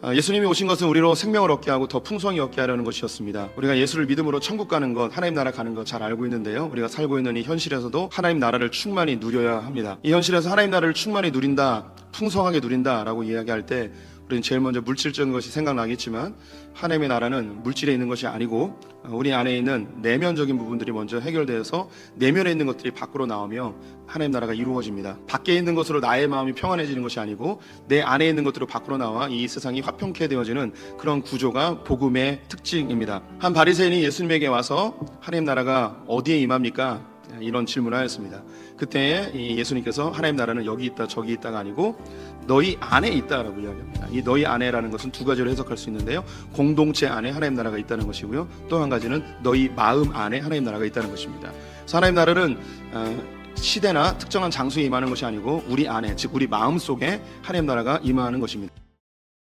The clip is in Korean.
아, 예수님이 오신 것은 우리로 생명을 얻게 하고 더 풍성히 얻게 하려는 것이었습니다. 우리가 예수를 믿음으로 천국 가는 것, 하나님 나라 가는 것 잘 알고 있는데요. 우리가 살고 있는 이 현실에서도 하나님 나라를 충만히 누려야 합니다. 이 현실에서 하나님 나라를 충만히 누린다, 풍성하게 누린다라고 이야기할 때 우리는 제일 먼저 물질적인 것이 생각나겠지만 하나님의 나라는 물질에 있는 것이 아니고 어, 우리 안에 있는 내면적인 부분들이 먼저 해결되어서 내면에 있는 것들이 밖으로 나오며 하나님 나라가 이루어집니다. 밖에 있는 것으로 나의 마음이 평안해지는 것이 아니고 내 안에 있는 것들로 밖으로 나와 이 세상이 화평케 되어지는 그런 구조가 복음의 특징입니다. 한 바리새인이 예수님에게 와서 하나님 나라가 어디에 임합니까? 이런 질문을 하였습니다. 그때 이 예수님께서 하나님 나라는 여기 있다 저기 있다가 아니고 너희 안에 있다라고 이야기합니다. 이 너희 안에라는 것은 두 가지로 해석할 수 있는데요. 공동체 안에 하나님 나라가 있다는 것이고요. 또 한 가지는 너희 마음 안에 하나님 나라가 있다는 것입니다. 하나님 나라는 어, 시대나 특정한 장소에 임하는 것이 아니고 우리 안에 즉 우리 마음 속에 하나님 나라가 임하는 것입니다.